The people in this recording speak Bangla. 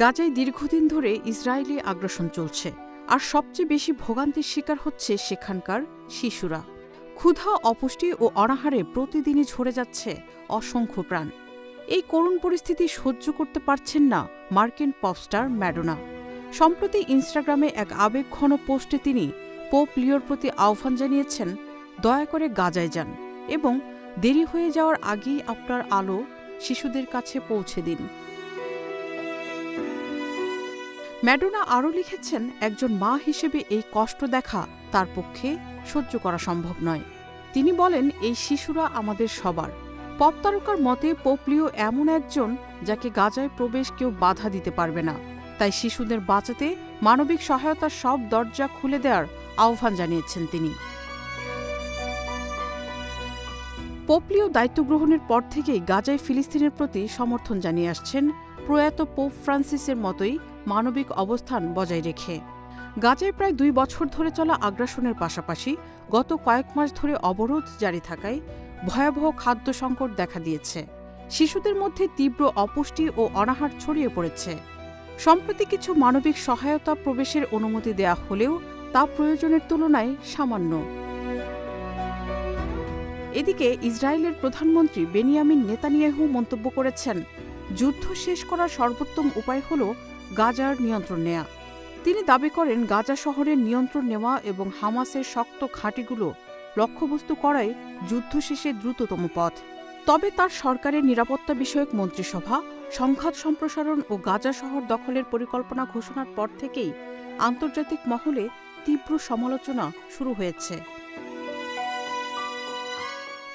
গাজায় দীর্ঘদিন ধরে ইসরায়েলি আগ্রাসন চলছে, আর সবচেয়ে বেশি ভোগান্তির শিকার হচ্ছে সেখানকার শিশুরা। ক্ষুধা, অপুষ্টি ও অনাহারে প্রতিদিনই ঝরে যাচ্ছে অসংখ্য প্রাণ। এই করুণ পরিস্থিতি সহ্য করতে পারছেন না মার্কিন পপস্টার ম্যাডোনা সম্প্রতি ইনস্টাগ্রামে এক আবেগঘন পোস্টে তিনি পোপ লিওর প্রতি আহ্বান জানিয়েছেন, দয়া করে গাজায় যান এবং দেরি হয়ে যাওয়ার আগেই আপনার আলো শিশুদের কাছে পৌঁছে দিন। ম্যাডোনা আরও লিখেছেন, একজন মা হিসেবে এই কষ্ট দেখা তার পক্ষে সহ্য করা সম্ভব নয়। তিনি বলেন, এই শিশুরা আমাদের সবার। পপ তারকার মতে পোপলিও এমন একজন যাকে গাজায় প্রবেশ কেউ বাধা দিতে পারবে না। তাই শিশুদের বাঁচাতে মানবিক সহায়তার সব দরজা খুলে দেওয়ার আহ্বান জানিয়েছেন তিনি। পোপলিও দায়িত্ব গ্রহণের পর থেকেই গাজায় ফিলিস্তিনের প্রতি সমর্থন জানিয়ে আসছেন প্রয়াত পোপ ফ্রান্সিসের মতোই মানবিক অবস্থান বজায় রেখে। গাজায় প্রায় দুই বছর ধরে চলা আগ্রাসনের পাশাপাশি গত কয়েক মাস ধরে অবরোধ জারি থাকায় ভয়াবহ খাদ্য সংকট দেখা দিয়েছে। শিশুদের মধ্যে তীব্র অপুষ্টি ও অনাহার ছড়িয়ে পড়েছে। সম্প্রতি কিছু মানবিক সহায়তা প্রবেশের অনুমতি দেয়া হলেও তা প্রয়োজনের তুলনায় সামান্য। এদিকে ইসরায়েলের প্রধানমন্ত্রী বেনিয়ামিন নেতানিয়াহু মন্তব্য করেছেন, যুদ্ধ শেষ করার সর্বোত্তম উপায় হল গাজার নিয়ন্ত্রণ নেয়া। তিনি দাবি করেন, গাজা শহরের নিয়ন্ত্রণ নেওয়া এবং হামাসের শক্ত ঘাঁটিগুলো লক্ষ্যবস্তু করাই যুদ্ধ শেষে দ্রুততম পথ। তবে তার সরকারের নিরাপত্তা বিষয়ক মন্ত্রিসভা, সংঘাত সম্প্রসারণ ও গাজা শহর দখলের পরিকল্পনা ঘোষণার পর থেকেই আন্তর্জাতিক মহলে তীব্র সমালোচনা শুরু হয়েছে।